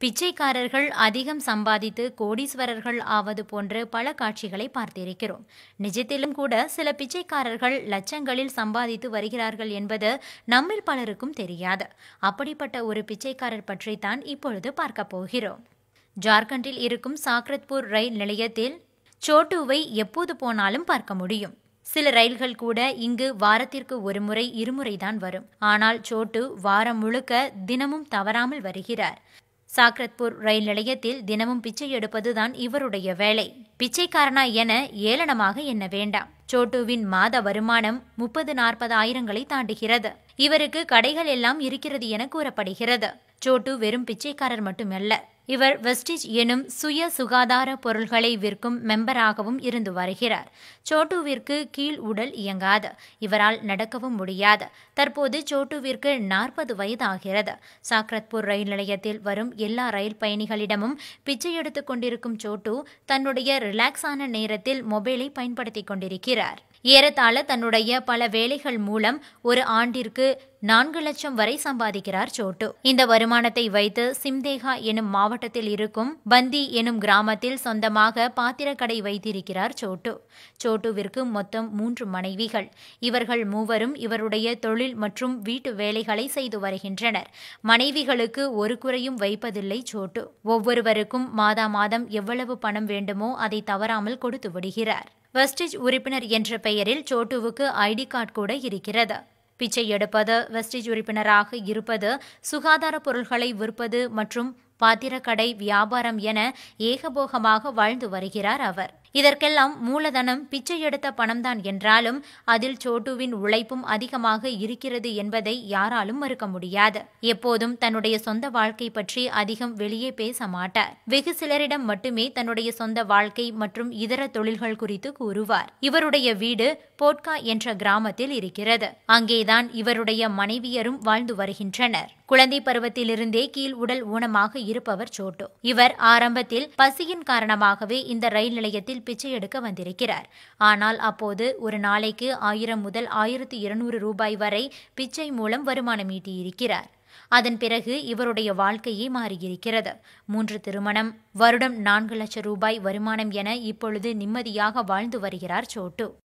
பிச்சைக்காரர்கள் அதிகம் சம்பாதித்து கோடீஸ்வரர்கள் ஆவது போன்ற பல காட்சிகளை பார்த்திருக்கிறோம். நிஜத்திலும் கூட சில பிச்சைக்காரர்கள் லட்சங்களில் சம்பாதித்து வருகிறார்கள் என்பது நம்மில் பலருக்கும் தெரியாது. அப்படிப்பட்ட ஒரு பிச்சைக்காரர் பற்றித்தான் இப்பொழுது பார்க்க போகிறோம். ஜார்க்கண்டில் இருக்கும் சாக்ரத்பூர் ரயில் நிலையத்தில் சோட்டுவை எப்போது போனாலும் பார்க்க முடியும். சில ரயில்கள் கூட இங்கு வாரத்திற்கு ஒரு முறை இருமுறை தான் வரும். ஆனால் சோட்டு வாரம் முழுக்க தினமும் தவறாமல் வருகிறார். சாக்ரத்பூர் ரயில் நிலையத்தில் தினமும் பிச்சை எடுப்பதுதான் இவருடைய வேலை. பிச்சைக்காரனா என ஏளனமாக எண்ண வேண்டாம். சோட்டுவின் மாத வருமானம் முப்பது நாற்பது ஆயிரங்களை தாண்டுகிறது. இவருக்கு கடைகள் எல்லாம் இருக்கிறது என கூறப்படுகிறது. சோட்டு வெறும் பிச்சைக்காரர் மட்டுமல்ல. இவர் வெஸ்டிஜ் எனும் சுய சுகாதார பொருள்களை விற்கும் மெம்பராகவும் இருந்து வருகிறார். சோட்டுவிற்கு கீழ் உடல் இயங்காது. இவரால் நடக்கவும் முடியாது. தற்போது சோட்டுவிற்கு நாற்பது வயது ஆகிறது சாக்ரத்பூர் ரயில் நிலையத்தில் வரும் எல்லா ரயில் பயணிகளிடமும் பிச்சை எடுத்துக் கொண்டிருக்கும் சோட்டு தன்னுடைய ரிலாக்ஸான நேரத்தில் மொபைலை பயன்படுத்திக் கொண்டிருக்கிறார். ஏறத்தாழ தன்னுடைய பல வேலைகள் மூலம் ஒரு ஆண்டிற்கு நான்கு லட்சம் வரை சம்பாதிக்கிறார் சோட்டு. இந்த வருமானத்தை வைத்து சிம்தேகா எனும் மாவட்டத்தில் இருக்கும் பந்தி எனும் கிராமத்தில் சொந்தமாக பாத்திரக்கடை வைத்திருக்கிறார் சோட்டு. சோட்டுவிற்கு மொத்தம் மூன்று மனைவிகள். இவர்கள் மூவரும் இவருடைய தொழில் மற்றும் வீட்டு வேலைகளை செய்து வருகின்றனர். மனைவிகளுக்கு ஒரு குறையும் வைப்பதில்லை சோட்டு. ஒவ்வொருவருக்கும் மாதா மாதம் எவ்வளவு பணம் வேண்டுமோ அதை தவறாமல் கொடுத்து விடுகிறார். வெஸ்டிஜ் உறுப்பினர் என்ற பெயரில் சோட்டுவுக்கு ஐடி கார்டு கூட இருக்கிறது. பிச்சை எடுப்பது வெஸ்டிஜ் உறுப்பினராக இருப்பது சுகாதார பொருட்களை விற்பது மற்றும் பாத்திரக்கடை வியாபாரம் என ஏகபோகமாக வாழ்ந்து வருகிறார் அவர். இதற்கெல்லாம் மூலதனம் பிச்சை எடுத்த பணம்தான் என்றாலும் அதில் சோட்டுவின் உழைப்பும் அதிகமாக இருக்கிறது என்பதை யாராலும் மறுக்க முடியாது. எப்போதும் தன்னுடைய சொந்த வாழ்க்கை பற்றி அதிகம் வெளியே பேச மாட்டார். வெகு சிலரிடம் மட்டுமே தன்னுடைய சொந்த வாழ்க்கை மற்றும் இதர தொழில்கள் குறித்து கூறுவார். இவருடைய வீடு போட்கா என்ற கிராமத்தில் இருக்கிறது. அங்கேதான் இவருடைய மனைவியரும் வாழ்ந்து வருகின்றனர். குழந்தை பருவத்திலிருந்தே கீழ் உடல் ஊனமாக இருப்பவர் சோட்டு. இவர் ஆரம்பத்தில் பசியின் காரணமாகவே இந்த ரயில் நிலையத்தில் பிச்சை எடுக்க வந்திருக்கிறார். ஆனால் அப்போது ஒரு நாளைக்கு ஆயிரம் முதல் ஆயிரத்தி இருநூறு ரூபாய் வரை பிச்சை மூலம் வருமானம் ஈட்டியிருக்கிறார். அதன் பிறகு இவருடைய வாழ்க்கையே மாறியிருக்கிறது. மூன்று திருமணம் வருடம் நான்கு லட்சம் ரூபாய் வருமானம் என இப்பொழுது நிம்மதியாக வாழ்ந்து வருகிறார் சோட்டு.